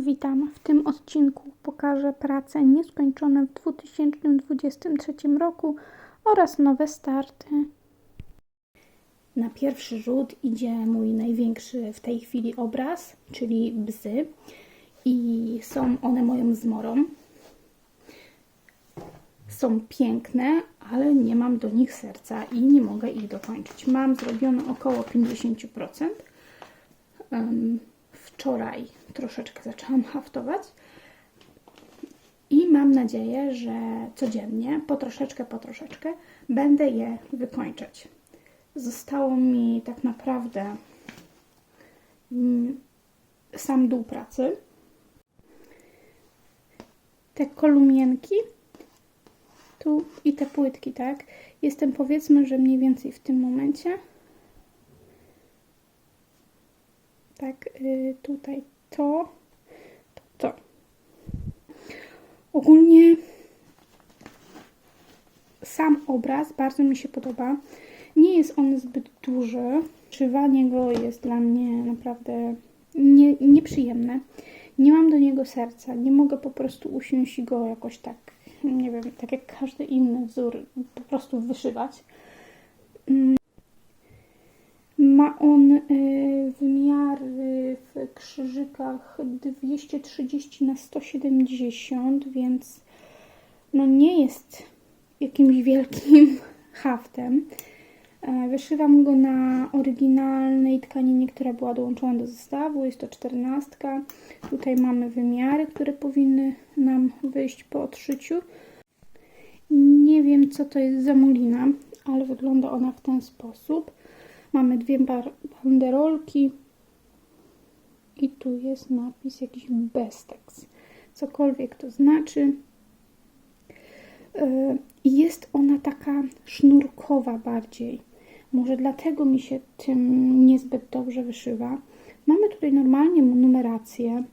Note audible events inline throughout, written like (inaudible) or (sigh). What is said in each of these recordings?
Witam. W tym odcinku pokażę prace nieskończone w 2023 roku oraz nowe starty. Na pierwszy rzut idzie mój największy w tej chwili obraz, czyli bzy. I są one moją zmorą. Są piękne, ale nie mam do nich serca i nie mogę ich dokończyć. Mam zrobione około 50%. Um, wczoraj troszeczkę zaczęłam haftować i mam nadzieję, że codziennie, po troszeczkę, po troszeczkę, będę je wykończyć. Zostało mi tak naprawdę mm, sam dół pracy. Te kolumienki tu i te płytki, tak? Jestem powiedzmy, że mniej więcej w tym momencie. Tak, y, tutaj to, to, to. Ogólnie sam obraz bardzo mi się podoba. Nie jest on zbyt duży. Szywanie go jest dla mnie naprawdę nie, nieprzyjemne. Nie mam do niego serca. Nie mogę po prostu usiąść i go jakoś tak, nie wiem, tak jak każdy inny wzór, po prostu wyszywać. Ma on y, wymiary w krzyżykach 230 na 170, więc no nie jest jakimś wielkim (laughs) haftem. E, wyszywam go na oryginalnej tkaninie, która była dołączona do zestawu. Jest to 14. Tutaj mamy wymiary, które powinny nam wyjść po odszyciu. Nie wiem, co to jest za mulina, ale wygląda ona w ten sposób. Mamy dwie banderolki i tu jest napis jakiś Bestex. Cokolwiek to znaczy. I jest ona taka sznurkowa bardziej. Może dlatego mi się tym niezbyt dobrze wyszywa. Mamy tutaj normalnie numerację.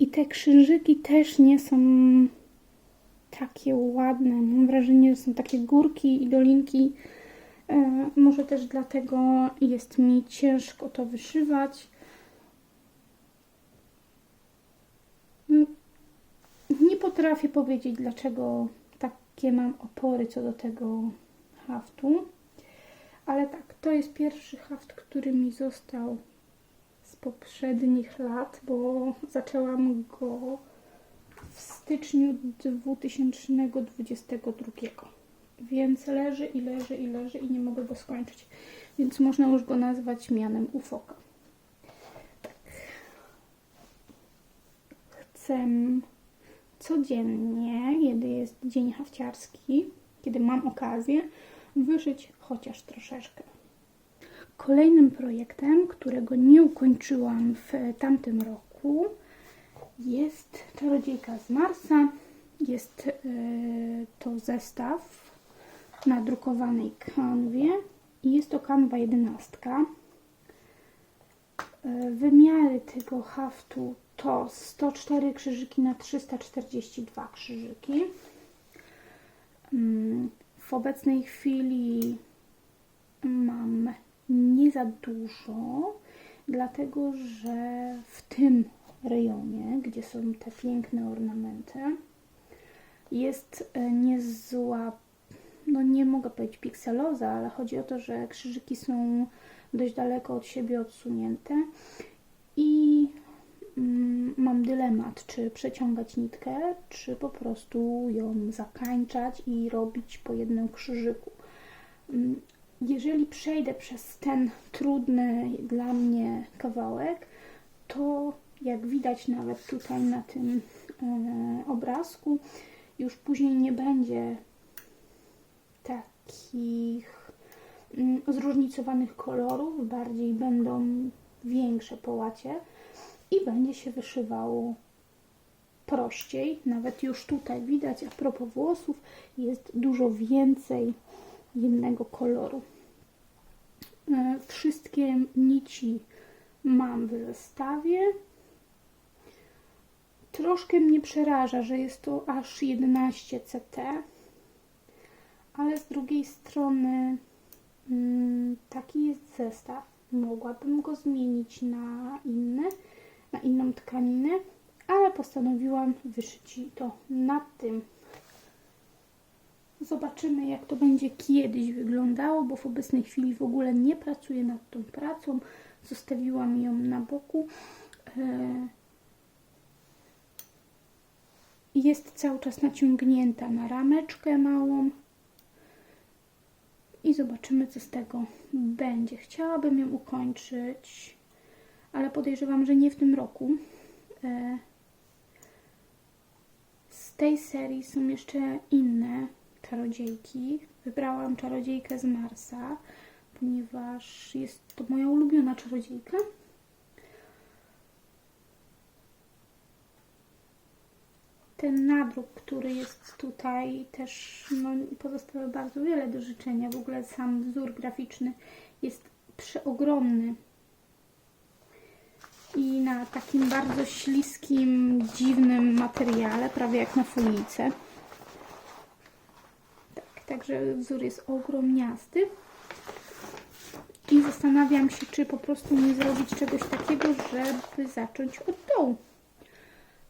I te krzyżyki też nie są takie ładne. Mam wrażenie, że są takie górki i dolinki. E, może też dlatego jest mi ciężko to wyszywać. Mm, nie potrafię powiedzieć, dlaczego takie mam opory co do tego haftu. Ale tak, to jest pierwszy haft, który mi został z poprzednich lat, bo zaczęłam go w styczniu 2022. Więc leży i leży i leży i nie mogę go skończyć. Więc można już go nazwać mianem ufoka. Tak. Chcę codziennie, kiedy jest dzień hafciarski, kiedy mam okazję, wyszyć chociaż troszeczkę. Kolejnym projektem, którego nie ukończyłam w tamtym roku, jest Czarodziejka z Marsa. Jest yy, to zestaw na drukowanej kanwie. I jest to kanwa 11. Yy, wymiary tego haftu to 104 krzyżyki na 342 krzyżyki. Yy, w obecnej chwili mam nie za dużo, dlatego że w tym rejonie, gdzie są te piękne ornamenty, jest e, niezła, no nie mogę powiedzieć pikseloza, ale chodzi o to, że krzyżyki są dość daleko od siebie odsunięte i mm, mam dylemat, czy przeciągać nitkę, czy po prostu ją zakańczać i robić po jednym krzyżyku. Mm, jeżeli przejdę przez ten trudny dla mnie kawałek, to jak widać nawet tutaj na tym e, obrazku, już później nie będzie takich mm, zróżnicowanych kolorów, bardziej będą większe połacie i będzie się wyszywało prościej. Nawet już tutaj widać, a propos włosów, jest dużo więcej jednego koloru. E, wszystkie nici mam w zestawie. Troszkę mnie przeraża, że jest to aż 11 CT, ale z drugiej strony mm, taki jest zestaw. mogłabym go zmienić na inny, na inną tkaninę, ale postanowiłam wyszyć to na tym. Zobaczymy, jak to będzie kiedyś wyglądało, bo w obecnej chwili w ogóle nie pracuję nad tą pracą. Zostawiłam ją na boku. E, Jest cały czas naciągnięta na rameczkę małą. I zobaczymy, co z tego będzie. Chciałabym ją ukończyć, ale podejrzewam, że nie w tym roku. E, Z tej serii są jeszcze inne czarodziejki. Wybrałam czarodziejkę z Marsa, ponieważ jest to moja ulubiona czarodziejka. Ten nadruk, który jest tutaj, też no, pozostawia bardzo wiele do życzenia. W ogóle sam wzór graficzny jest przeogromny. I na takim bardzo śliskim, dziwnym materiale, prawie jak na folijce. Tak, także wzór jest ogromniasty. I zastanawiam się, czy po prostu nie zrobić czegoś takiego, żeby zacząć od dołu.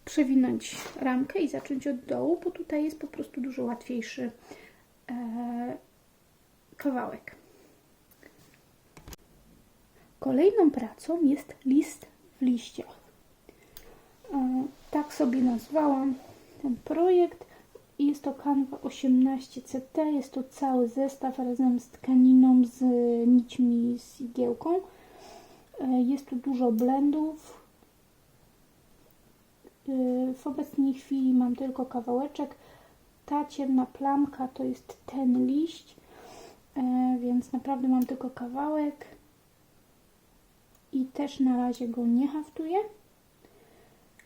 Przewinąć ramkę i zacząć od dołu, bo tutaj jest po prostu dużo łatwiejszy e, kawałek. Kolejną pracą jest list w liściach. E, tak sobie nazwałam ten projekt. Jest to Canva 18CT. Jest to cały zestaw razem z tkaniną, z nićmi, z igiełką. E, Jest tu dużo blendów. E, W obecnej chwili mam tylko kawałeczek. Ta ciemna plamka to jest ten liść, e, więc naprawdę mam tylko kawałek. I też na razie go nie haftuję,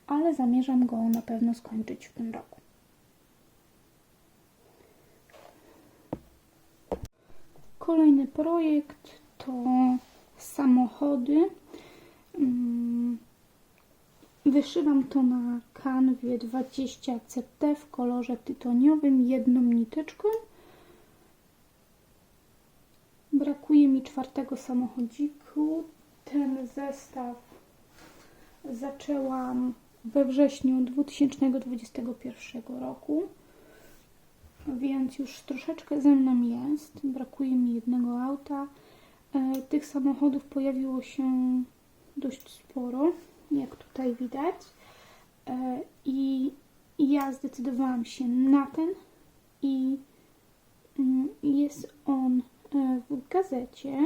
ale zamierzam go na pewno skończyć w tym roku. Kolejny projekt to samochody. Wyszywam to na kanwie 20 CT w kolorze tytoniowym jedną niteczką. Brakuje mi czwartego samochodziku. Ten zestaw zaczęłam we wrześniu 2021 roku, więc już troszeczkę ze mną jest. Brakuje mi jednego auta. E, Tych samochodów pojawiło się dość sporo, jak tutaj widać. E, I ja zdecydowałam się na ten i mm, jest on e, w gazecie.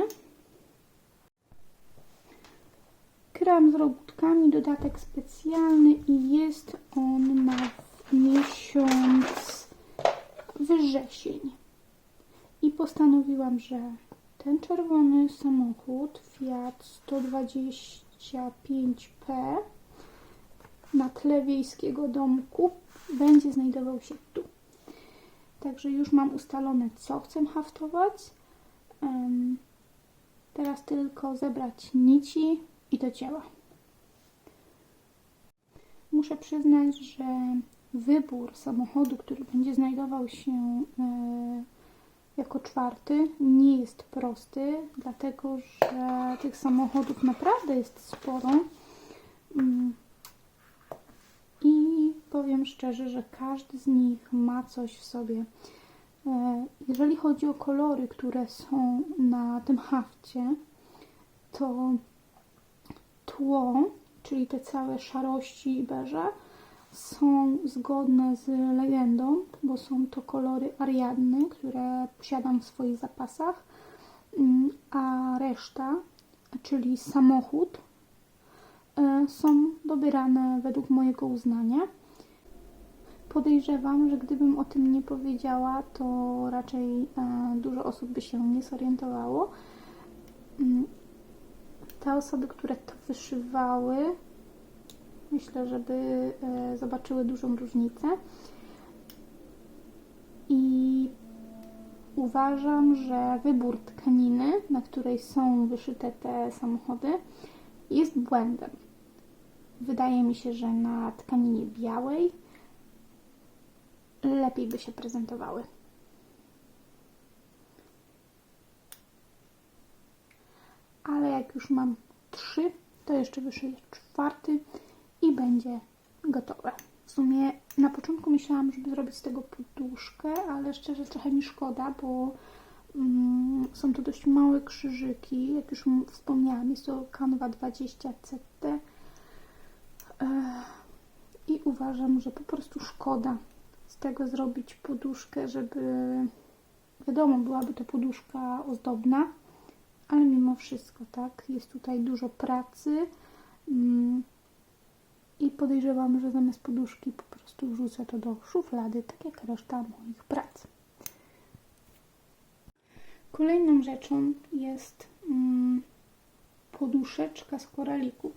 Kram z robótkami, dodatek specjalny i jest on na miesiąc wrzesień. I postanowiłam, że ten czerwony samochód Fiat 125P na tle wiejskiego domku będzie znajdował się tu. Także już mam ustalone, co chcę haftować. Teraz tylko zebrać nici i do dzieła. Muszę przyznać, że wybór samochodu, który będzie znajdował się e, jako czwarty, nie jest prosty, dlatego że tych samochodów naprawdę jest sporo. Mm. I powiem szczerze, że każdy z nich ma coś w sobie. E, Jeżeli chodzi o kolory, które są na tym hafcie, to tło, czyli te całe szarości i beże, są zgodne z legendą, bo są to kolory Ariadny, które posiadam w swoich zapasach, Mm, a reszta, czyli samochód, e, są dobierane według mojego uznania. Podejrzewam, że gdybym o tym nie powiedziała, to raczej e, dużo osób by się nie zorientowało. Mm, Te osoby, które to wyszywały, myślę, żeby e, zobaczyły dużą różnicę. I uważam, że wybór tkaniny, na której są wyszyte te samochody, jest błędem. Wydaje mi się, że na tkaninie białej lepiej by się prezentowały. ale jak już mam trzy, to jeszcze wyszyję czwarty i będzie gotowe. W sumie na początku myślałam, żeby zrobić z tego poduszkę, ale szczerze trochę mi szkoda, bo mm, są to dość małe krzyżyki. Jak już wspomniałam, jest to Canva 20 CT. I uważam, że po prostu szkoda z tego zrobić poduszkę, żeby wiadomo, byłaby to poduszka ozdobna, ale mimo wszystko, tak, jest tutaj dużo pracy mm, i podejrzewam, że zamiast poduszki po prostu wrzucę to do szuflady, tak jak reszta moich prac. Kolejną rzeczą jest mm, poduszeczka z koralików.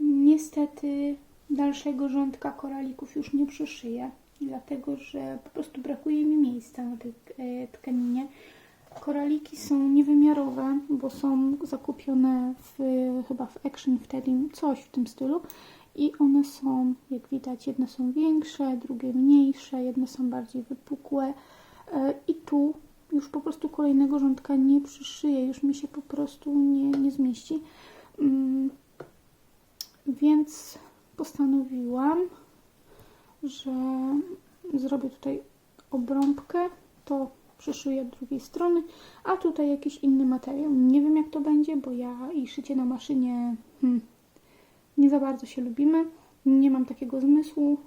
Niestety dalszego rządka koralików już nie przyszyję, dlatego że po prostu brakuje mi miejsca na tej e, tkaninie. Koraliki są niewymiarowe, bo są zakupione w, chyba w Action wtedy, coś w tym stylu. I one są, jak widać, jedne są większe, drugie mniejsze, jedne są bardziej wypukłe. E, I tu już po prostu kolejnego rządka nie przyszyję, już mi się po prostu nie, nie zmieści. Mm, Więc postanowiłam, że zrobię tutaj obrąbkę, to przyszyję od drugiej strony, a tutaj jakiś inny materiał. Nie wiem jak to będzie, bo ja i szycie na maszynie hmm, nie za bardzo się lubimy. Nie mam takiego zmysłu,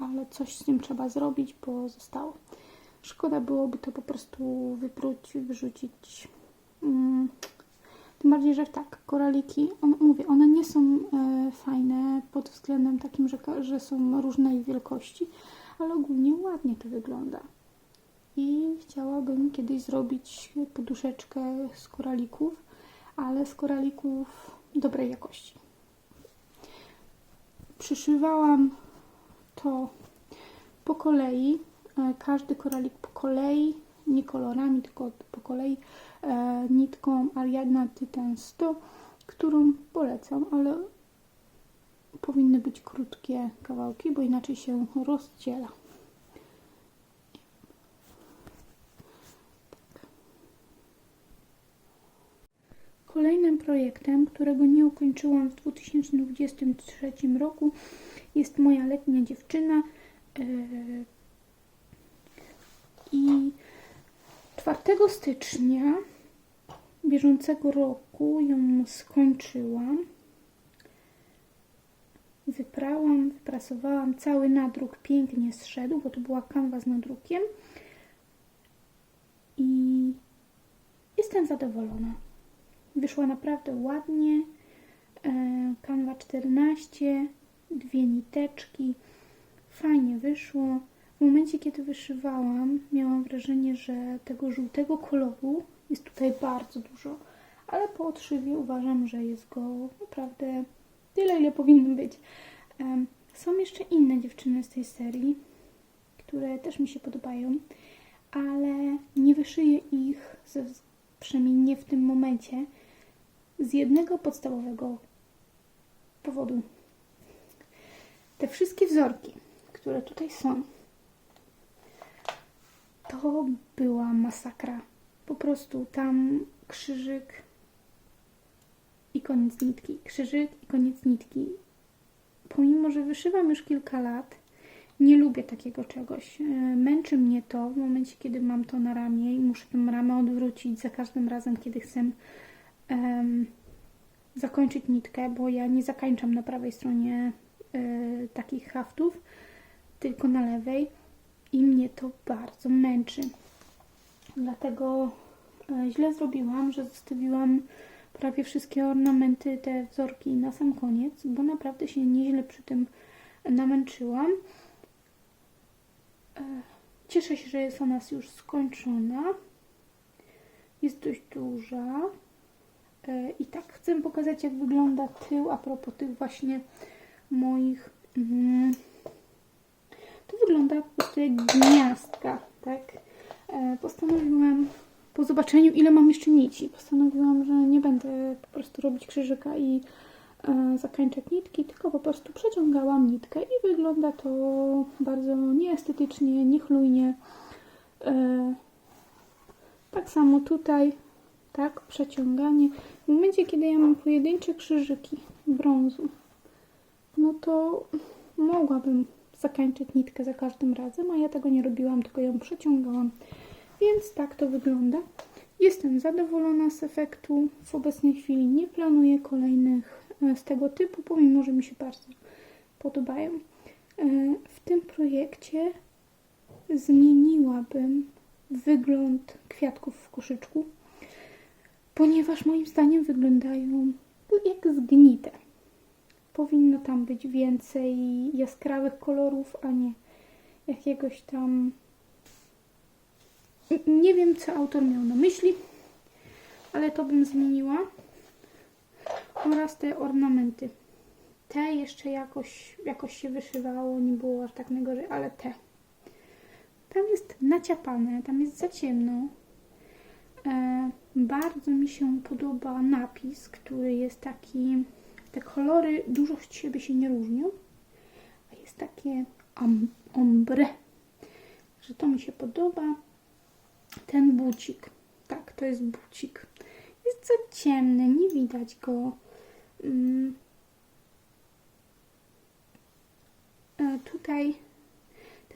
ale coś z tym trzeba zrobić, bo zostało. Szkoda byłoby to po prostu wypróć, wyrzucić. Mm. Tym bardziej, że tak, koraliki, on, mówię, one nie są e, fajne pod względem takim, że, że są różnej wielkości, ale ogólnie ładnie to wygląda. I chciałabym kiedyś zrobić poduszeczkę z koralików, ale z koralików dobrej jakości. Przyszywałam to po kolei, e, każdy koralik po kolei, nie kolorami, tylko po kolei e, nitką Ariadna Titan 100, którą polecam, ale powinny być krótkie kawałki, bo inaczej się rozdziela. Kolejnym projektem, którego nie ukończyłam w 2023 roku, jest moja letnia dziewczyna. e, I 4 stycznia bieżącego roku ją skończyłam. Wyprałam, wyprasowałam, cały nadruk pięknie zszedł, bo to była kanwa z nadrukiem. I jestem zadowolona. Wyszła naprawdę ładnie. E, Kanwa 14, dwie niteczki. Fajnie wyszło. W momencie, kiedy wyszywałam, miałam wrażenie, że tego żółtego koloru jest tutaj bardzo dużo, ale po odszywie uważam, że jest go naprawdę tyle, ile powinno być. Em, Są jeszcze inne dziewczyny z tej serii, które też mi się podobają, ale nie wyszyję ich, ze, wz- przynajmniej nie w tym momencie, z jednego podstawowego powodu. Te wszystkie wzorki, które tutaj są, to była masakra. Po prostu tam krzyżyk i koniec nitki, krzyżyk i koniec nitki. Pomimo, że wyszywam już kilka lat, nie lubię takiego czegoś. E, Męczy mnie to w momencie, kiedy mam to na ramię i muszę tę ramę odwrócić za każdym razem, kiedy chcę em, zakończyć nitkę, bo ja nie zakańczam na prawej stronie e, takich haftów, tylko na lewej i mnie to bardzo męczy. Dlatego e, źle zrobiłam, że zostawiłam prawie wszystkie ornamenty, te wzorki na sam koniec, bo naprawdę się nieźle przy tym namęczyłam. E, Cieszę się, że jest ona już skończona. Jest dość duża. E, I tak chcę pokazać, jak wygląda tył a propos tych właśnie moich. Mm, to wygląda po prostu jak gniazdka, tak? E, Postanowiłam po zobaczeniu, ile mam jeszcze nici, postanowiłam, że nie będę po prostu robić krzyżyka i e, zakańczać nitki, tylko po prostu przeciągałam nitkę i wygląda to bardzo nieestetycznie, niechlujnie. E, tak samo tutaj tak, przeciąganie. W momencie, kiedy ja mam pojedyncze krzyżyki brązu, no to mogłabym zakańczyć nitkę za każdym razem, a ja tego nie robiłam, tylko ją przeciągałam. Więc tak to wygląda. Jestem zadowolona z efektu. W obecnej chwili nie planuję kolejnych z tego typu, pomimo że mi się bardzo podobają. E, W tym projekcie zmieniłabym wygląd kwiatków w koszyczku, ponieważ moim zdaniem wyglądają jak zgnite. Powinno tam być więcej jaskrawych kolorów, a nie jakiegoś tam. Nie wiem, co autor miał na myśli, ale to bym zmieniła. Oraz te ornamenty. Te jeszcze jakoś, jakoś się wyszywało, nie było aż tak najgorzej, ale te. Tam jest naciapane, tam jest za ciemno. E, bardzo mi się podoba napis, który jest taki. Te kolory dużo z siebie się nie różnią, a jest takie ombre, że to mi się podoba. Ten bucik, tak, to jest bucik. Jest za ciemny, nie widać go. E, tutaj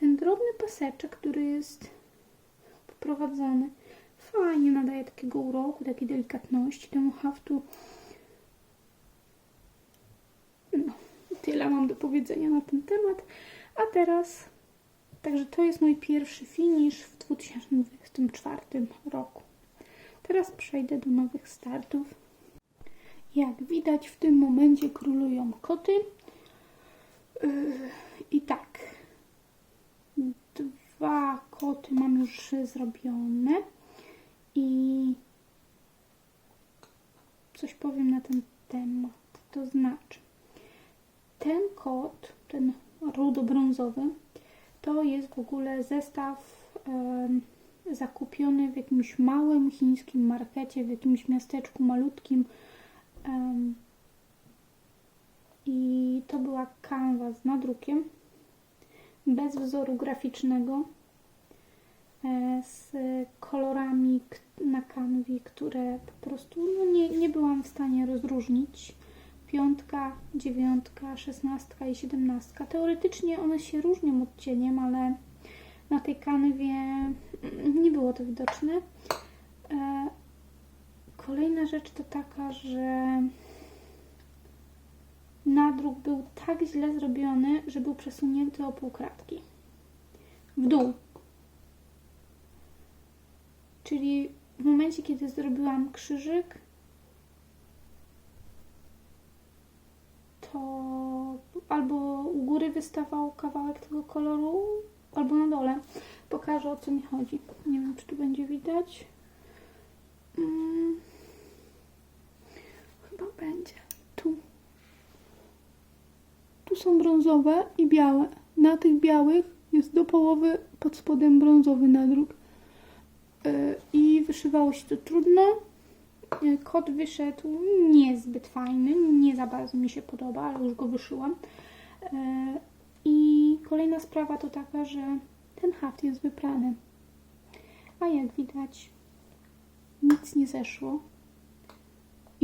ten drobny paseczek, który jest poprowadzony, fajnie nadaje takiego uroku, takiej delikatności temu haftu. No, tyle mam do powiedzenia na ten temat. A teraz, także to jest mój pierwszy finish w 2024 roku. Teraz przejdę do nowych startów. Jak widać, w tym momencie królują koty. Yy, I tak, dwa koty mam już zrobione i coś powiem na ten temat. To znaczy, ten kot, ten rudo-brązowy, to jest w ogóle zestaw em, zakupiony w jakimś małym chińskim markecie, w jakimś miasteczku malutkim. I to była kanwa z nadrukiem, bez wzoru graficznego, e, z kolorami na kanwie, które po prostu no nie, nie byłam w stanie rozróżnić. Piątka, dziewiątka, szesnastka i siedemnastka. Teoretycznie one się różnią odcieniem, ale na tej kanwie (clears throat) nie było to widoczne. Kolejna rzecz to taka, że nadruk był tak źle zrobiony, że był przesunięty o pół kratki. W dół. Czyli w momencie, kiedy zrobiłam krzyżyk, to albo u góry wystawał kawałek tego koloru, albo na dole. Pokażę o co mi chodzi. Nie wiem, czy tu będzie widać. Mm. Chyba będzie. Tu. Tu są brązowe i białe. Na tych białych jest do połowy pod spodem brązowy nadruk. Yy, I wyszywało się to trudno. Yy, Kot wyszedł niezbyt fajny, nie za bardzo mi się podoba, ale już go wyszyłam. Yy, I kolejna sprawa to taka, że ten haft jest wyprany. A jak widać, nic nie zeszło.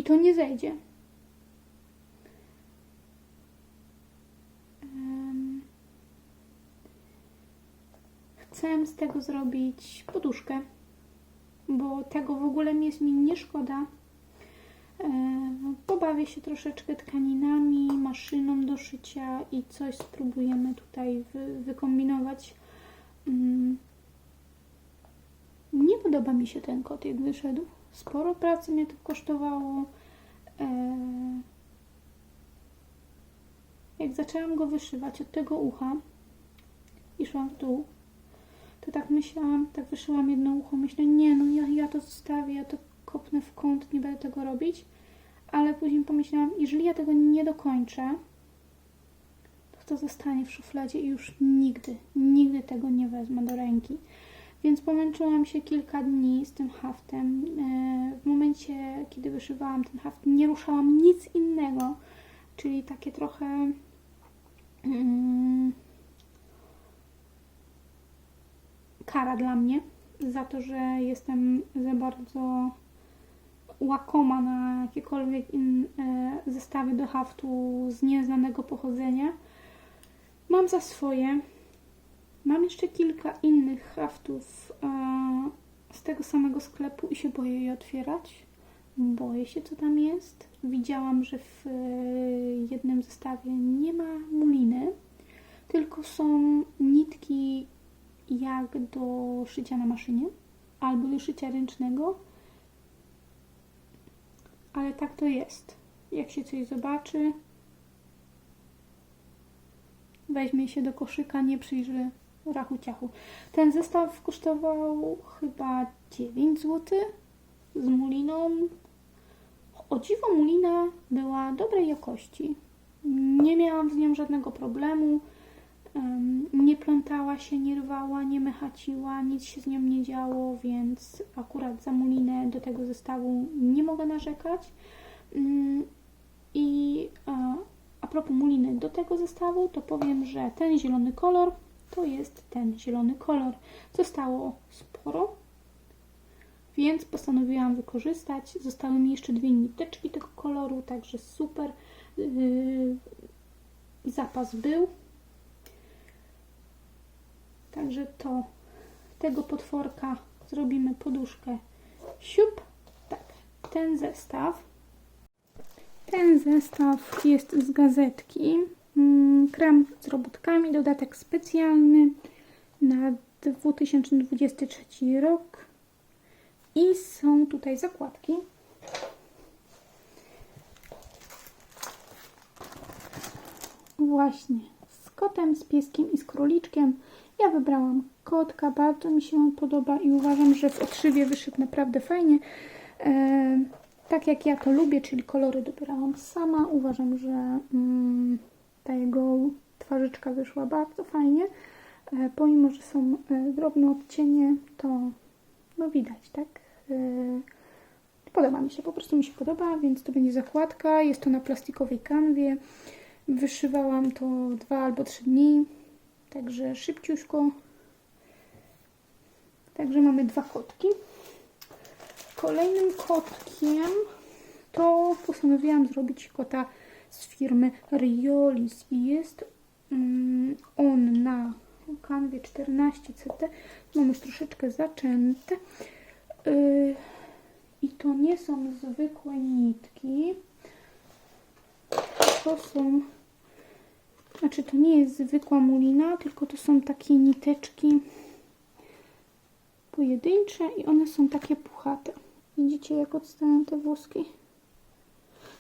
I to nie zejdzie. Chcę z tego zrobić poduszkę, bo tego w ogóle jest mi nie szkoda. Pobawię się troszeczkę tkaninami, maszyną do szycia i coś spróbujemy tutaj wy, wykombinować. Mm. Nie podoba mi się ten kot, jak wyszedł. Sporo pracy mnie to kosztowało. E, Jak zaczęłam go wyszywać od tego ucha i szłam w dół, to tak myślałam, tak wyszyłam jedno ucho, myślę, nie no, ja, ja to zostawię, ja to kopnę w kąt, nie będę tego robić. Ale później pomyślałam, jeżeli ja tego nie dokończę, to to zostanie w szufladzie i już nigdy, nigdy tego nie wezmę do ręki. Więc pomęczyłam się kilka dni z tym haftem. E, W momencie, kiedy wyszywałam ten haft, nie ruszałam nic innego, czyli takie trochę. mm, kara dla mnie za to, że jestem za bardzo łakoma na jakiekolwiek in, e, zestawy do haftu z nieznanego pochodzenia. Mam za swoje. Mam jeszcze kilka innych haftów e, z tego samego sklepu i się boję je otwierać. Boję się, co tam jest. Widziałam, że w e, jednym zestawie nie ma muliny, tylko są nitki jak do szycia na maszynie albo do szycia ręcznego. Ale tak to jest. Jak się coś zobaczy, weźmie się do koszyka, nie przyjrzy rachu ciachu. Ten zestaw kosztował chyba 9 zł z muliną. O dziwo mulina była dobrej jakości. Nie miałam z nią żadnego problemu. Em, Nie plątała się, nie rwała, nie mechaciła, nic się z nią nie działo, więc akurat za mulinę do tego zestawu nie mogę narzekać. Mm, I a propos muliny do tego zestawu, to powiem, że ten zielony kolor to jest ten zielony kolor. Zostało sporo, więc postanowiłam wykorzystać. Zostały mi jeszcze dwie niteczki tego koloru, także super. Yy, zapas był. Także to tego potworka zrobimy poduszkę siup. Tak, ten zestaw. Ten zestaw jest z gazetki. Mm, Krem z robotkami, dodatek specjalny na 2023 rok. I są tutaj zakładki. Właśnie z kotem, z pieskiem i z króliczkiem. Ja wybrałam kotka, bardzo mi się on podoba i uważam, że w otrzywie wyszedł naprawdę fajnie. E, tak jak ja to lubię, czyli kolory dobierałam sama. Uważam, że mm, ta jego twarzyczka wyszła bardzo fajnie. E, pomimo, że są e, drobne odcienie, to no widać, tak? E, podoba mi się, po prostu mi się podoba, więc to będzie zakładka. Jest to na plastikowej kanwie. Wyszywałam to dwa albo trzy dni, także szybciuśko. Także mamy dwa kotki. Kolejnym kotkiem to postanowiłam zrobić kota z firmy Riolis i jest mm, on na kanwie 14 CT. Mam już troszeczkę zaczęte. Yy, I to nie są zwykłe nitki. To są znaczy to nie jest zwykła mulina, tylko to są takie niteczki pojedyncze i one są takie puchate. Widzicie jak odstają te włoski?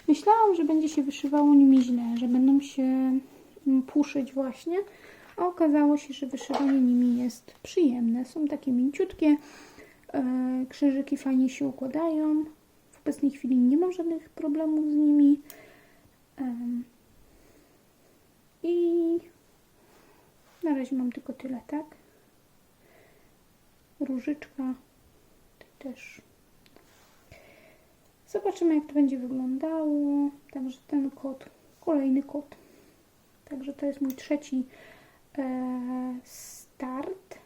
Myślałam, że będzie się wyszywało nimi źle, że będą się mm, puszyć właśnie, a okazało się, że wyszywanie nimi jest przyjemne. Są takie mięciutkie, e, krzyżyki fajnie się układają. W obecnej chwili nie mam żadnych problemów z nimi. I na razie mam tylko tyle, tak? Różyczka też Zobaczymy, jak to będzie wyglądało. Także ten kot, kolejny kot. Także to jest mój trzeci e, start.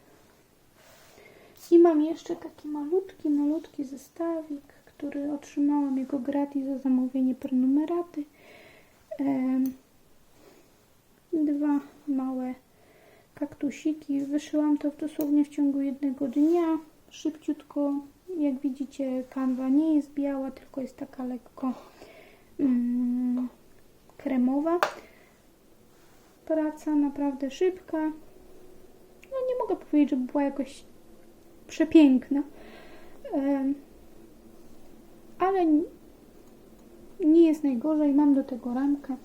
I mam jeszcze taki malutki, malutki zestawik, który otrzymałam jego gratis za zamówienie prenumeraty. E, dwa małe kaktusiki. Wyszyłam to dosłownie w ciągu jednego dnia. Szybciutko jak widzicie, kanwa nie jest biała, tylko jest taka lekko mm, kremowa. Praca naprawdę szybka. No nie mogę powiedzieć, żeby była jakoś przepiękna. Em, ale nie jest najgorzej. Mam do tego ramkę.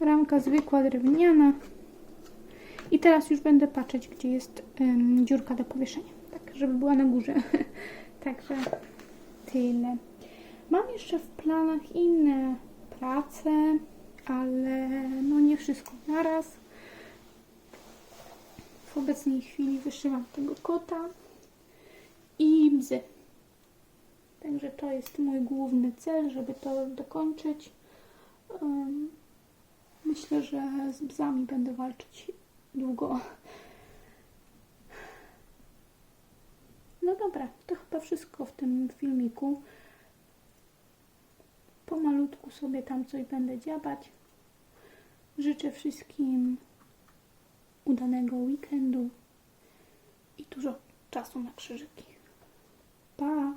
Ramka zwykła, drewniana. I teraz już będę patrzeć, gdzie jest ym, dziurka do powieszenia. Tak, żeby była na górze. (laughs) Także tyle. Mam jeszcze w planach inne prace, ale no nie wszystko naraz. W obecnej chwili wyszywam tego kota i bzy. Także to jest mój główny cel, żeby to dokończyć. Myślę, że z bzami będę walczyć długo. No dobra, to chyba wszystko w tym filmiku. Pomalutku sobie tam coś będę dziabać. Życzę wszystkim udanego weekendu i dużo czasu na krzyżyki. Pa!